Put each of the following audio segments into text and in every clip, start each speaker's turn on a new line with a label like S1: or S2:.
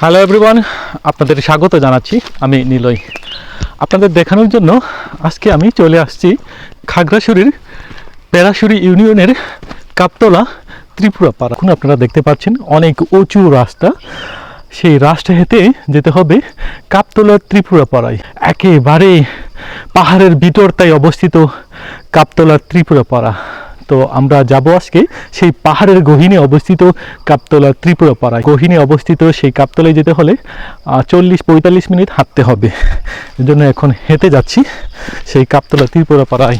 S1: Hello everyone আপনাদের স্বাগত জানাচ্ছি আমি নিলয়। আপনাদের দেখানোর জন্য আজকে আমি চলে আসছি খাগড়াছড়ির পেরাশুরি ইউনিয়নের কাপতলা ত্রিপুরা পাড়া। এখন আপনারা দেখতে পাচ্ছেন অনেক উঁচু রাস্তা। সেই রাস্তা হেঁটে যেতে হবে কাপতলা ত্রিপুরা পাড়ায়। একেবারে পাহাড়ের ভিতরটায় অবস্থিত কাপতলা ত্রিপুরা পাড়া। তো আমরা যাব আজকে সেই পাহাড়ের গহিনে অবস্থিত কাপতলা ত্রিপুরা পাড়ায় গহিনে অবস্থিত সেই কাপতলায় যেতে হলে চল্লিশ পঁয়তাল্লিশ মিনিট হাঁটতে হবে। এর জন্য এখন হেঁটে যাচ্ছি সেই কাপতলা ত্রিপুরা পাড়ায়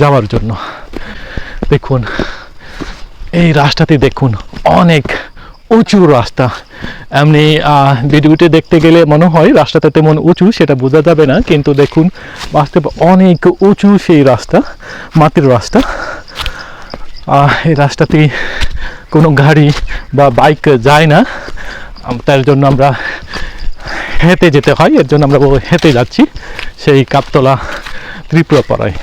S1: যাওয়ার জন্য। দেখুন, এই রাস্তাতে দেখুন, অনেক উঁচু রাস্তা। এমনি ভিডিওতে দেখতে গেলে মনে হয় রাস্তাটা তেমন উঁচু, সেটা বোঝা যাবে না। কিন্তু দেখুন, বাস্তবে অনেক উঁচু সেই রাস্তা, মাটির রাস্তা। এই রাস্তাতে কোনো গাড়ি বা বাইক যায় না। তার জন্য আমরা হেঁটে যেতে হয়। এর জন্য আমরা হেঁটে যাচ্ছি সেই কাপতলা ত্রিপুরা পাড়ায়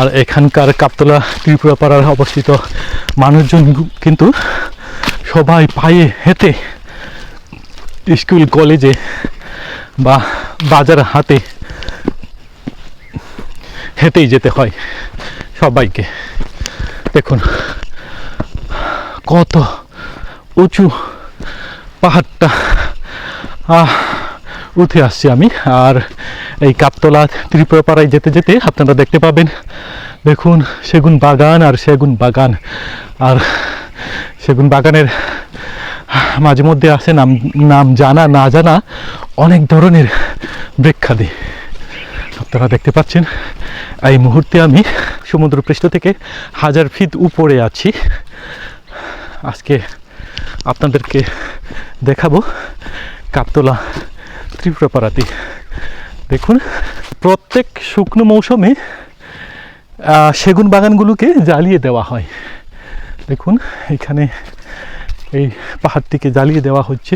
S1: আর এখানকার কাপতলা ত্রিপুরা পাড়ার অবস্থিত মানুষজন কিন্তু সবাই পায়ে হেঁটে স্কুল, কলেজে বা বাজার হাতে হেঁটেই যেতে হয় সবাইকে। দেখুন, কত উঁচু পাহাড়টা। আহ! উঠে আসছি আমি। আর এই কাপতলা ত্রিপুরাপাড়ায় যেতে যেতে আপনারা দেখতে পাবেন, দেখুন সেগুন বাগান আর সেগুন বাগান। আর সেগুন বাগানের মাঝে মধ্যে আসে নাম নাম জানা, না জানা অনেক ধরনের বৃক্ষাদি। আপনারা দেখতে পাচ্ছেন, এই মুহূর্তে আমি সমুদ্রপৃষ্ঠ থেকে হাজার ফিট উপরে আছি। আজকে আপনাদেরকে দেখাবো কাপতলা ত্রিপুরা পাড়াতে দেখুন প্রত্যেক শুকনো মৌসুমে সেগুন বাগানগুলোকে জ্বালিয়ে দেওয়া হয়। দেখুন এখানে এই পাহাড়টিকে জ্বালিয়ে দেওয়া হচ্ছে।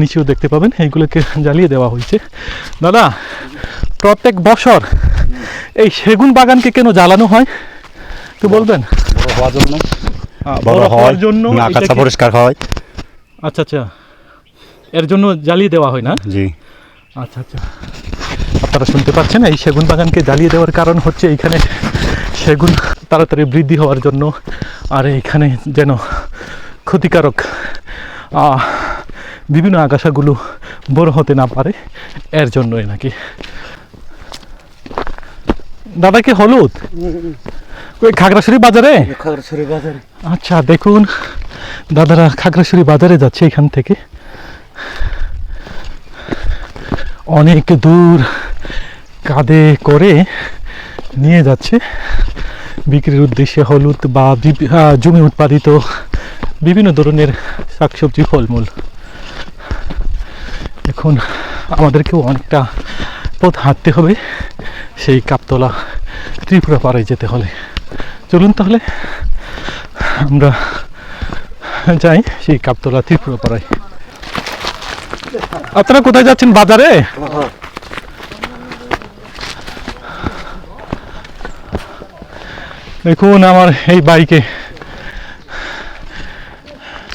S1: নিচেও দেখতে পাবেন এইগুলোকে জ্বালিয়ে দেওয়া হয়েছে। দাদা প্রত্যেক বছর এই সেগুন বাগানকে কেন জ্বালানো হয়? একটু বলবেন?
S2: বড় হওয়ার জন্য। বড়
S1: হওয়ার জন্য
S2: আকাশটা পরিষ্কার হয়।
S1: আচ্ছা আচ্ছা। এর জন্য জ্বালিয়ে দেওয়া হয় না?
S2: জি।
S1: আচ্ছা আচ্ছা। আপনারা শুনতে পাচ্ছেন এই সেগুন বাগানকে জ্বালিয়ে দেওয়ার কারণ হচ্ছে এইখানে সেগুন তাড়াতাড়ি বৃদ্ধি হওয়ার জন্য আর এইখানে যেন ক্ষতিকারক বিভিন্ন আগাছাগুলো বড় হতে না পারে এর জন্যই নাকি? দাদা কি হলুদ? ওই খাগড়াছড়ি বাজারে?
S2: খাগড়াছড়ি বাজারে।
S1: আচ্ছা দেখুন দাদারা খাগড়াছড়ি বাজারে যাচ্ছে এখান থেকে। অনেক দূর কাঁধে করে নিয়ে যাচ্ছে। বিক্রির উদ্দেশ্যে হলুদ বা জমি উৎপাদিত বিভিন্ন ধরনের শাকসবজি, ফলমূল। এখন আমাদেরকেও অনেকটা পথ হাঁটতে হবে, সেই কাপতলা ত্রিপুরা পাড়ায় যেতে হলে। চলুন তাহলে, আমরা যাই সেই কাপতলা ত্রিপুরা পাড়ায়। আপনারা কোথায় যাচ্ছেন? বাজারে? দেখুন আমার এই বাইকে।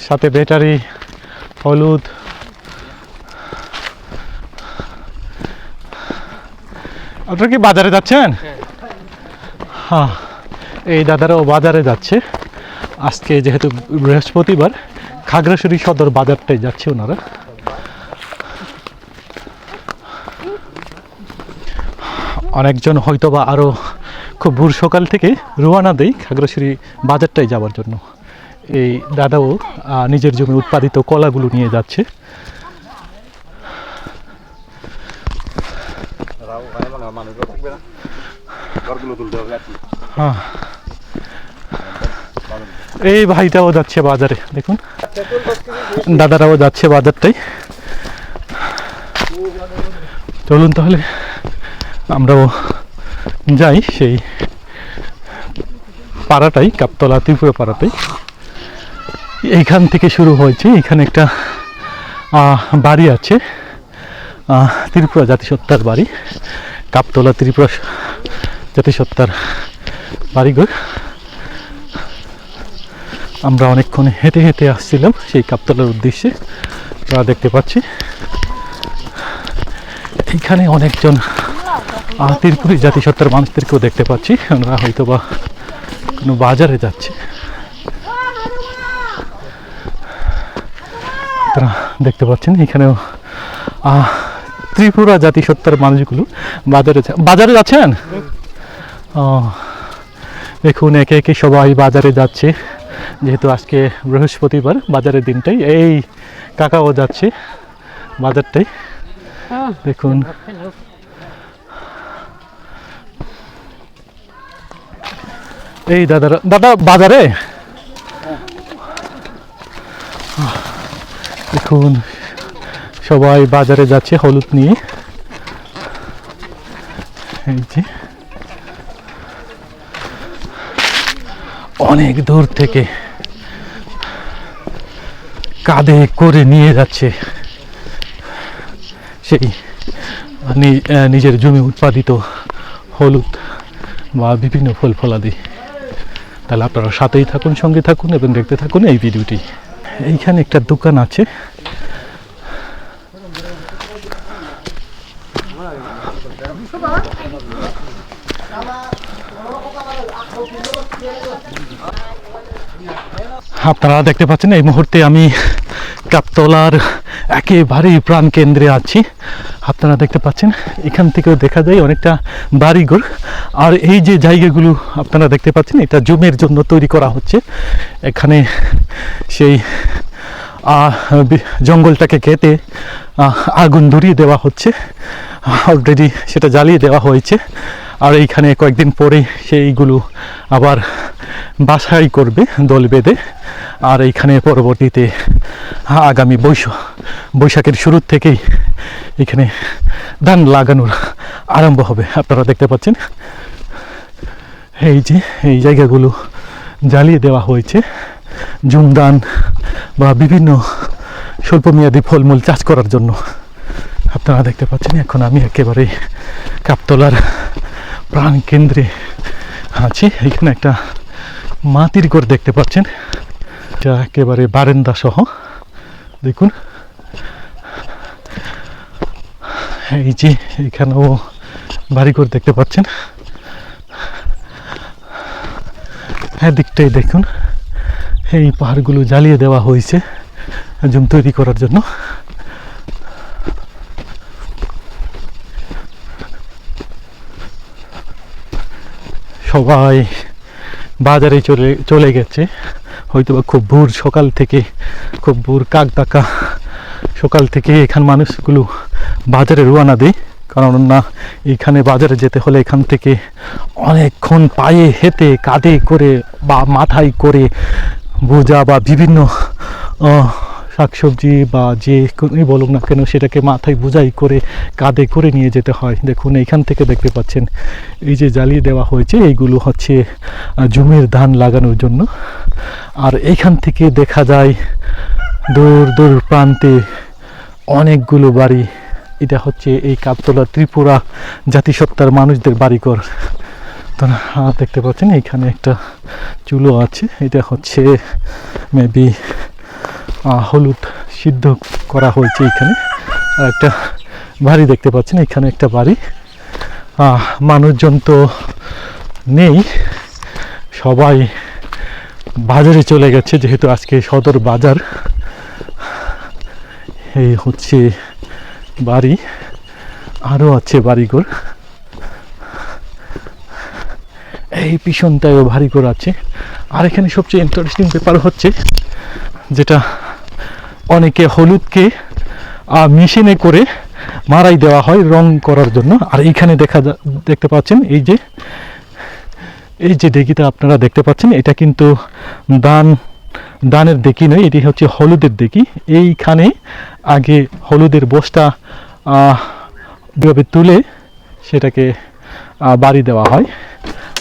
S1: সাথে ব্যাটারি, হলুদ। আপনারা কি বাজারে যাচ্ছেন? হ্যাঁ। এই দাদারাও বাজারে যাচ্ছে। আজকে যেহেতু বৃহস্পতিবার, খাগড়াছড়ি সদর বাজারটাই যাচ্ছে ওনারা। অনেকজন হয়তোবা আরও খুব ভোর সকাল থেকে রোয়ানা দেই খাগড়াছড়ি বাজারটাই যাওয়ার জন্য। এই দাদাও নিজের জমি উৎপাদিত কলাগুলো নিয়ে যাচ্ছে। হ্যাঁ। এই ভাইটাও যাচ্ছে বাজারে, দেখুন। দাদারাও যাচ্ছে বাজারটাই চলুন তাহলে। আমরাও যাই সেই পাড়াটাই, কাপতলা, ত্রিপুরা পাড়াটাই। এইখান থেকে শুরু হয়েছে, এখানে একটা বাড়ি আছে ত্রিপুরা জাতিসত্তার বাড়ি, কাপতলা ত্রিপুরা জাতিসত্তার বাড়িঘর। আমরা অনেকক্ষণ হেঁটে হেঁটে আসছিলাম সেই কাপতলার উদ্দেশ্যে আমরা দেখতে পাচ্ছি এখানে অনেকজন ত্রিপুরী জাতিসত্তার মানুষদেরকেও দেখতে পাচ্ছি। আমরা হয়তো বা কোনো বাজারে যাচ্ছি। আপনারা দেখতে পাচ্ছেন এখানেও আহ, ত্রিপুরা জাতিসত্তার মানুষগুলো বাজারে বাজারে যাচ্ছেন? ও, দেখুন একে একে সবাই বাজারে যাচ্ছে। যেহেতু আজকে বৃহস্পতিবার বাজারের দিনটাই এই কাকাও যাচ্ছে বাজারটাই। দেখুন এই দাদারা দাদা, বাজারে? দেখুন, সবাই বাজারে যাচ্ছে হলুদ নিয়ে। অনেক দূর থেকে কাঁধে করে নিয়ে যাচ্ছে সেই নিজের জমি উৎপাদিত হলুদ বা বিভিন্ন ফল ফলাদি তাহলে আপনারা সাথেই থাকুন, সঙ্গে থাকুন এবং দেখতে থাকুন এই ভিডিওটি। এইখানে একটা দোকান আছে। আপনারা দেখতে পাচ্ছেন, এই মুহূর্তে আমি কাপতলার একেবারেই প্রাণ কেন্দ্রে আছি। আপনারা দেখতে পাচ্ছেন, এখান থেকেও দেখা যায় অনেকটা বাড়িঘর। আর এই যে জায়গাগুলো আপনারা দেখতে পাচ্ছেন, এটা জমির জন্য তৈরি করা হচ্ছে। এখানে সেই জঙ্গলটাকে কেটে আগুন ধরিয়ে দেওয়া হচ্ছে। অলরেডি সেটা জ্বালিয়ে দেওয়া হয়েছে। আর এইখানে কয়েকদিন পরে সেইগুলো আবার বাসাই করবে দল বেঁধে। আর এইখানে পরবর্তীতে আগামী বৈশ, বৈশাখের শুরুর থেকেই এখানে ধান লাগানোর আরম্ভ হবে। আপনারা দেখতে পাচ্ছেন এই যে এই জায়গাগুলো জ্বালিয়ে দেওয়া হয়েছে। জুমদান বা বিভিন্ন স্বল্পমেয়াদী ফলমূল চাষ করার জন্য। আপনারা দেখতে পাচ্ছেন, এখন আমি একেবারে কাপতলার প্রাণ কেন্দ্রে আছি। এখানে একটা মাটির ঘর দেখতে পাচ্ছেন। এটা একেবারে বারেন্দা সহ। দেখুন। এই যে এখানেও বাড়িঘর দেখতে পাচ্ছেন। দিকটাই দেখুন। এই পাহাড়গুলো জ্বালিয়ে দেওয়া হয়েছে। জুম তৈরি করার জন্য। সবাই বাজারে চলে চলে গেছে। হয়তো বা খুব ভোর সকাল থেকে, খুব ভোর কাক ডাকা সকাল থেকে এখান মানুষগুলো বাজারে রওনা দেয়। কারণ না এখানে বাজারে যেতে হলে এখান থেকে অনেকক্ষণ পায়ে হেঁটে, কাঁধে করে বা মাথায় করে বোঝা বা বিভিন্ন শাকসবজি বা যে কোনোই বলুক না কেন সেটাকে মাথায় বোঝাই করে কাঁধে করে নিয়ে যেতে হয়। দেখুন, এইখান থেকে দেখতে পাচ্ছেন, এই যে জ্বালিয়ে দেওয়া হয়েছে, এইগুলো হচ্ছে জমির ধান লাগানোর জন্য। আর এইখান থেকে দেখা যায়, দূর দূর প্রান্তে অনেকগুলো বাড়ি। এটা হচ্ছে এই কাপতলা ত্রিপুরা জাতিসত্তার মানুষদের বাড়িঘর। তো দেখতে পাচ্ছেন, এইখানে একটা চুলো আছে। এটা হচ্ছে মেবি হলুদ সিদ্ধ করা হয়েছে এখানে। আর একটা বাড়ি দেখতে পাচ্ছেন, এখানে একটা বাড়ি। মানুষজন তো নেই, সবাই বাজারে চলে গেছে, যেহেতু আজকে সদর বাজার। এই হচ্ছে বাড়ি আরও আছে বাড়িঘর। এই পিছনটায়ও বাড়িঘর আছে। আর এখানে সবচেয়ে ইন্টারেস্টিং ব্যাপার হচ্ছে, যেটা অনেকে হলুদকে মেশিনে করে মারাই দেওয়া হয় রং করার জন্য। আর এইখানে দেখা দেখতে পাচ্ছেন এই যে এই যে দেখিটা আপনারা দেখতে পাচ্ছেন, এটা কিন্তু দান, দানের দেখি নয়, এটি হচ্ছে হলুদের দেখি এইখানে আগে হলুদের বস্তা তুলে সেটাকে বাড়ি দেওয়া হয়।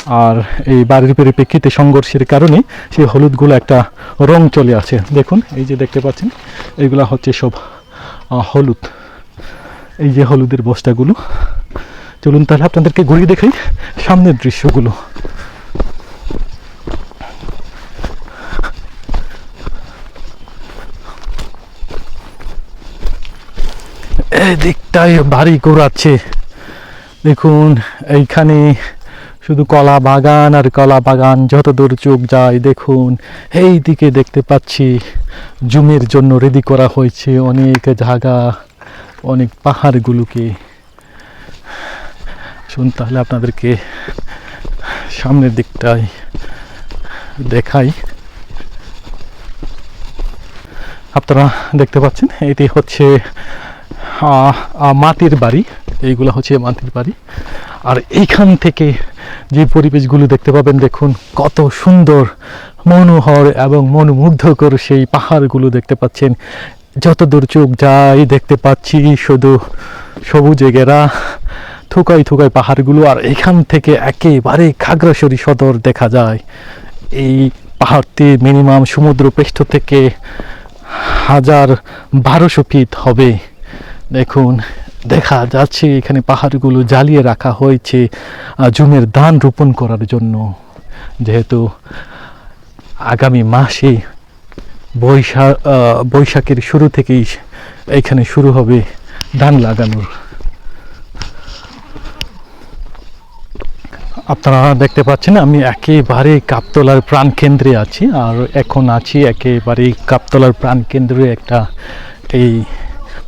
S1: আর এই বাড়ির পরিপ্রেক্ষিতে সংঘর্ষের কারণে সেই হলুদগুলো একটা রং চলে আছে দেখুন, এই যে দেখতে পাচ্ছেন এইগুলা হচ্ছে সব হলুদ। এই যে হলুদের বস্তাগুলো, চলুন তাহলে আপনাদেরকে ঘুরিয়ে দেখাই সামনের দৃশ্যগুলো। দিকটায় বাড়ি ঘোরাচ্ছে। দেখুন, এইখানে শুধু কলা বাগান আর কলা বাগান, যত দূর চোখ যায় দেখুন। এই দিকে দেখতে পাচ্ছি, জুমের জন্য রেডি করা হয়েছে অনেক জায়গা, অনেক পাহাড়গুলোকে। শুন তাহলে আপনাদেরকে সামনের দিকটায় দেখাই। আপনারা দেখতে পাচ্ছেন, এটি হচ্ছে মাটির বাড়ি। এইগুলো হচ্ছে মাটির বাড়ি। আর এইখান থেকে যে পরিবেশগুলো দেখতে পাবেন, দেখুন কত সুন্দর মনোহর এবং মনোমুগ্ধকর সেই পাহাড়গুলো দেখতে পাচ্ছেন। যত দূর চোখ যাই দেখতে পাচ্ছি শুধু সবুজে ঘেরা, থুকাই থুকাই পাহাড়গুলো, আর এখান থেকে একেবারে খাগড়াছড়ি সদর দেখা যায়। এই পাহাড়টি মিনিমাম সমুদ্রপৃষ্ঠ থেকে হাজার বারোশো ফিট হবে। দেখুন দেখা যাচ্ছে এখানে পাহাড়গুলো জ্বালিয়ে রাখা হয়েছে জুমের ধান রোপণ করার জন্য। যেহেতু আগামী মাসে বৈশাখ বৈশাখের শুরু থেকেই এখানে শুরু হবে ধান লাগানোর। আপনারা দেখতে পাচ্ছেন, আমি একেবারে কাপতলার প্রাণ কেন্দ্রে আছি, আর এখন আছি একেবারে কাপতলার প্রাণ কেন্দ্রে একটা এই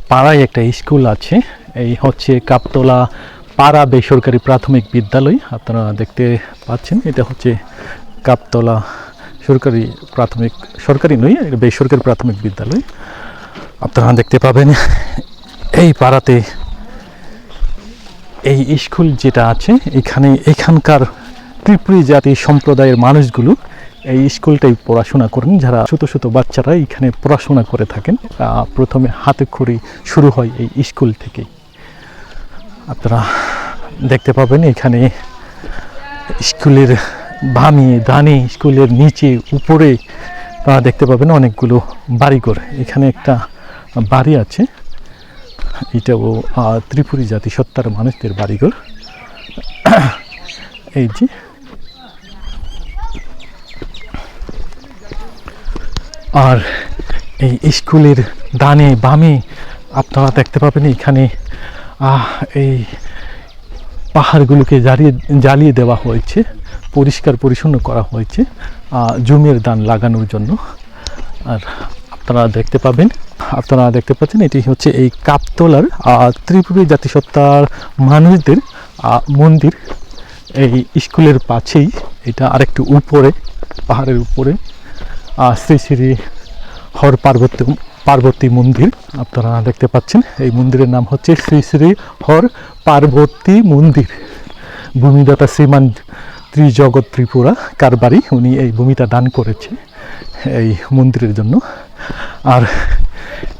S1: পাড়ায় একটা স্কুল আছে। এই হচ্ছে কাপতলা পাড়া বেসরকারি প্রাথমিক বিদ্যালয়। আপনারা দেখতে পাচ্ছেন, এটা হচ্ছে কাপতলা সরকারি প্রাথমিক, সরকারি এটা বেসরকারি প্রাথমিক বিদ্যালয়। আপনারা দেখতে পাবেন, এই পাড়াতে এই স্কুল যেটা আছে, এখানে এখানকার ত্রিপুরী জাতি সম্প্রদায়ের মানুষগুলো এই স্কুলটাই পড়াশোনা করেন। যারা ছোট ছোট বাচ্চারা এখানে পড়াশোনা করে থাকেন প্রথমে হাতে খড়ি শুরু হয় এই স্কুল থেকেই। আপনারা দেখতে পাবেন এখানে স্কুলের বামে, ডানে স্কুলের নিচে, উপরে আপনারা দেখতে পাবেন অনেকগুলো বাড়িঘর। এখানে একটা বাড়ি আছে। এটাও ত্রিপুরী জাতিসত্তার মানুষদের বাড়িঘর। এই যে। আর এই স্কুলের ডানে বামে আপনারা দেখতে পাবেন এখানে এই পাহাড়গুলোকে জ্বালিয়ে জ্বালিয়ে দেওয়া হয়েছে, পরিষ্কার পরিচ্ছন্ন করা হয়েছে জমির দান লাগানোর জন্য। আর আপনারা দেখতে পাবেন, আপনারা দেখতে পাচ্ছেন, এটি হচ্ছে এই কাপতলার ত্রিপুরী জাতিসত্তার মানুষদের মন্দির। এই স্কুলের পাশেই, এটা আরেকটু উপরে, পাহাড়ের উপরে শ্রী শ্রী হর পার্বতী পার্বতী মন্দির, আপনারা দেখতে পাচ্ছেন, এই মন্দিরের নাম হচ্ছে শ্রী শ্রী হর পার্বতী মন্দির। ভূমিদাতা শ্রীমান ত্রিজগৎ ত্রিপুরা কারবারি, উনি এই ভূমিটা দান করেছে এই মন্দিরের জন্য। আর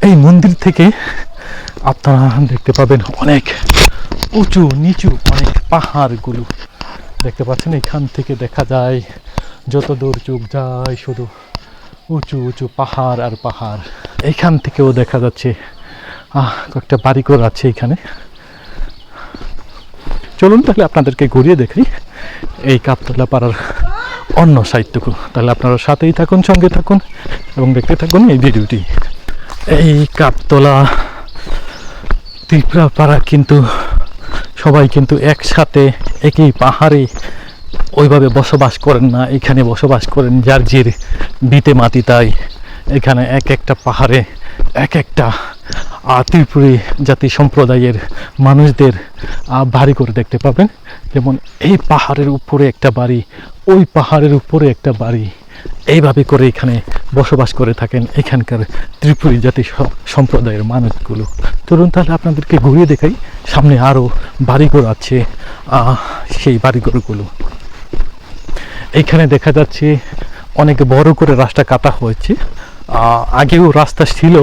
S1: এই মন্দির থেকে আপনারা দেখতে পাবেন অনেক উঁচু নিচু অনেক পাহাড়গুলো। দেখতে পাচ্ছেন, এখান থেকে দেখা যায় যত দূর চোখ যায়, শুধু উঁচু উঁচু পাহাড় আর পাহাড়। এখান থেকেও দেখা যাচ্ছে, আহ, কয়েকটা বাড়িঘর আছে এখানে চলুন তাহলে আপনাদেরকে ঘুরিয়ে দেখি এই কাপতলা পাড়ার অন্য সাইডটুকু তাহলে আপনারা সাথেই থাকুন, সঙ্গে থাকুন এবং দেখতে থাকুন এই ভিডিওটি। এই কাপতলা ত্রিপুরা পাড়া কিন্তু সবাই কিন্তু একসাথে একই পাহাড়ে ওইভাবে বসবাস করেন না, এখানে বসবাস করেন, যার জির বিতে মাটি তাই। এখানে এক একটা পাহাড়ে, এক একটা ত্রিপুরী জাতি সম্প্রদায়ের মানুষদের বাড়ি করে দেখতে পাবেন। যেমন এই পাহাড়ের উপরে একটা বাড়ি, ওই পাহাড়ের উপরে একটা বাড়ি। এইভাবে করে এখানে বসবাস করে থাকেন এখানকার ত্রিপুরী জাতি সম্প্রদায়ের মানুষগুলো। চলুন তাহলে আপনাদেরকে ঘুরিয়ে দেখাই। সামনে আরও বাড়িঘর আছে সেই বাড়িঘরগুলো। এখানে দেখা যাচ্ছে অনেক বড় করে রাস্তা কাটা হয়েছে। আগেও রাস্তা ছিল,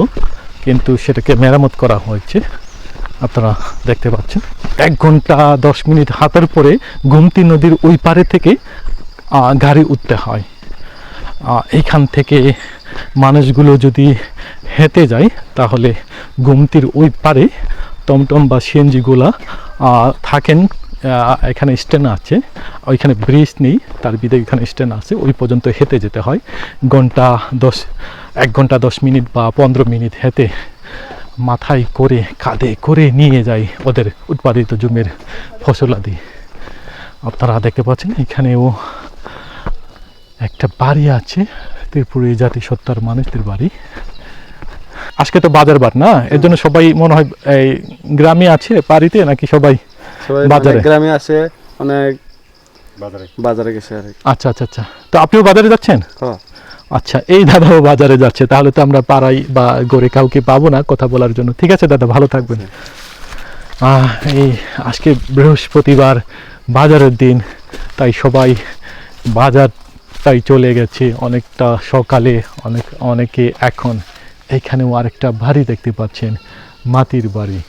S1: কিন্তু সেটাকে মেরামত করা হয়েছে। আপনারা দেখতে পাচ্ছেন। এক ঘণ্টা দশ মিনিট হাঁটার পরে গুমতি নদীর ওই পারে থেকে গাড়ি উঠতে হয়। এইখান থেকে মানুষগুলো যদি হেঁটে যায়, তাহলে গুমতির ওই পারে টমটম বা সিএনজিগুলা থাকেন। এখানে স্ট্যান্ড আছে। ওইখানে ব্রিজ নেই, তার বিদে এখানে স্ট্যান্ড আছে। ওই পর্যন্ত হেঁটে যেতে হয়। ঘণ্টা দশ, এক ঘণ্টা দশ মিনিট বা পনেরো মিনিট হেঁটে মাথায় করে, কাঁধে করে নিয়ে যায় ওদের উৎপাদিত জমির ফসলাদি আপনারা দেখতে পাচ্ছেন, এখানেও একটা বাড়ি আছে, ত্রিপুরী জাতিসত্তার মানুষদের বাড়ি। আজকে তো বাজার বার না, এর জন্য সবাই মনে হয় এই গ্রামে আছে, বাড়িতে নাকি সবাই বাজারে।
S3: গ্রামে আছে অনেক
S2: বাজারে।
S3: বাজারে গেছে আর
S1: আচ্ছা আচ্ছা আচ্ছা। তো আপনিও বাজারে যাচ্ছেন?
S3: হ্যাঁ।
S1: আচ্ছা এই দাদাও বাজারে যাচ্ছে তাহলে তো আমরা পাড়াই বা গড়ে কাউকে পাবো না কথা বলার জন্য। ঠিক আছে দাদা ভালো থাকবেন। এই আজকে বৃহস্পতিবার বাজারের দিন তাই সবাই বাজার তাই চলে গেছে অনেকটা সকালে অনেক অনেকে এখন এখানেও আরেকটা বাড়ি দেখতে পাচ্ছেন মাটির বাড়ি।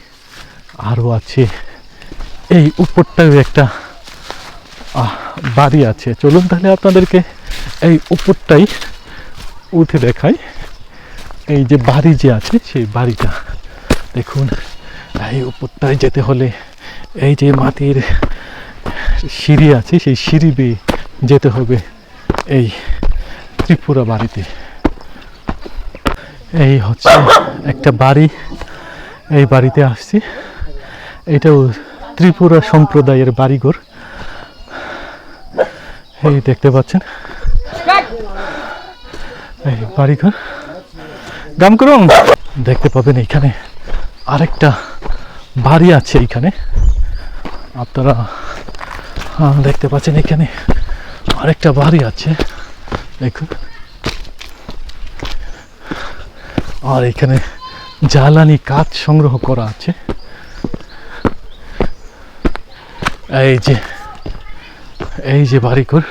S1: আরও আছে এই উপরটাও একটা বাড়ি আছে। চলুন তাহলে আপনাদেরকে এই উপরটাই উঠে দেখাই। এই যে বাড়ি যে আছে, সেই বাড়িটা। দেখুন, এই উপরটায় যেতে হলে এই যে মাটির সিঁড়ি আছে, সেই সিঁড়ি বেয়ে যেতে হবে এই ত্রিপুরা বাড়িতে। এই হচ্ছে একটা বাড়ি। এই বাড়িতে আসছি। এটাও ত্রিপুরা সম্প্রদায়ের বাড়িঘর। এই দেখতে পাচ্ছেন। এই বাড়িঘর। গাম করুন দেখতে পাবেন এখানে আরেকটা বাড়ি আছে এখানে আপনারা দেখতে পাচ্ছেন এখানে আরেকটা বাড়ি আছে। দেখুন। আর এখানে জ্বালানি কাঠ সংগ্রহ করা আছে। এই যে এই যে বাড়িঘর।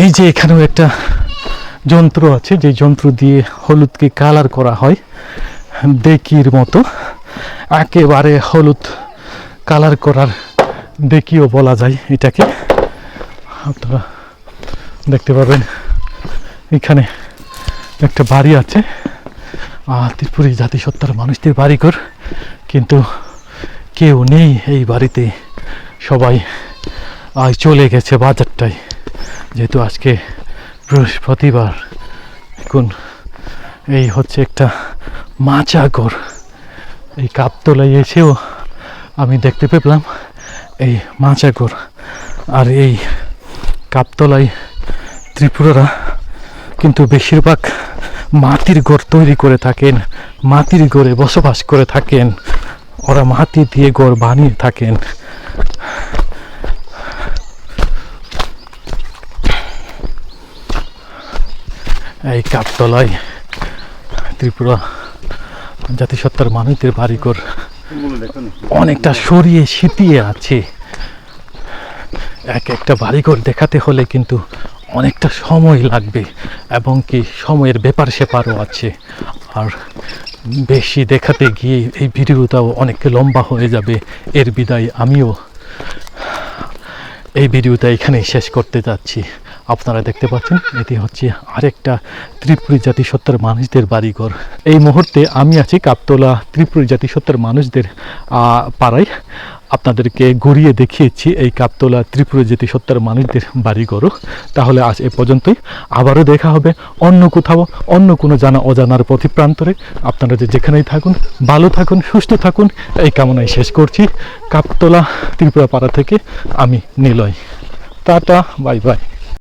S1: এই যে এখানেও একটা যন্ত্র আছে, যে যন্ত্র দিয়ে হলুদকে কালার করা হয়, দেকির মতো। একেবারে হলুদ কালার করার দেকিও বলা যায় এটাকে। আপনারা দেখতে পাবেন এখানে একটা বাড়ি আছে। ত্রিপুরী জাতিসত্তার মানুষদের বাড়িঘর, কিন্তু কেউ নেই এই বাড়িতে। সবাই আজ চলে গেছে বাজারটায়। যেহেতু আজকে বৃহস্পতিবার, এখন এই হচ্ছে একটা মাচাগর এই কাপতলায় এসেও আমি দেখতে পেলাম এই মাচাগর আর এই কাপতলায় ত্রিপুরারা কিন্তু বেশিরভাগ মাটির ঘর তৈরি করে থাকেন, মাটির ঘরে বসবাস করে থাকেন। ওরা মাটি দিয়ে ঘর বানিয়ে থাকেন। এই কাপতলায় ত্রিপুরা জাতিসত্তার মানুষদের বাড়িঘর। অনেকটা সরিয়ে সিটিয়ে আছে। এক একটা বাড়িঘর দেখাতে হলে কিন্তু অনেকটা সময় লাগবে এবং কি সময়ের ব্যাপার সেপারও আছে। আর বেশি দেখাতে গিয়ে এই ভিডিওটাও অনেক লম্বা হয়ে যাবে। এর বিদায় আমিও এই ভিডিওটা এখানেই শেষ করতে যাচ্ছি। আপনারা দেখতে পাচ্ছেন, এটি হচ্ছে আরেকটা ত্রিপুরী জাতিসত্তার মানুষদের বাড়িঘর। এই মুহূর্তে আমি আছি কাপতলা ত্রিপুরী জাতিসত্তার মানুষদের পাড়ায়। আপনাদেরকে ঘুরিয়ে দেখিয়েছি এই কাপতলা ত্রিপুরী জাতিসত্তার মানুষদের বাড়ি বাড়িঘরও। তাহলে আজ এ পর্যন্তই। আবারও দেখা হবে অন্য কোথাও, অন্য কোনো জানা অজানার পথি প্রান্তরে। আপনারা যে যেখানেই থাকুন, ভালো থাকুন, সুস্থ থাকুন, এই কামনায় শেষ করছি। কাপতলা ত্রিপুরা পাড়া থেকে আমি নিলয়। Tata, bye bye.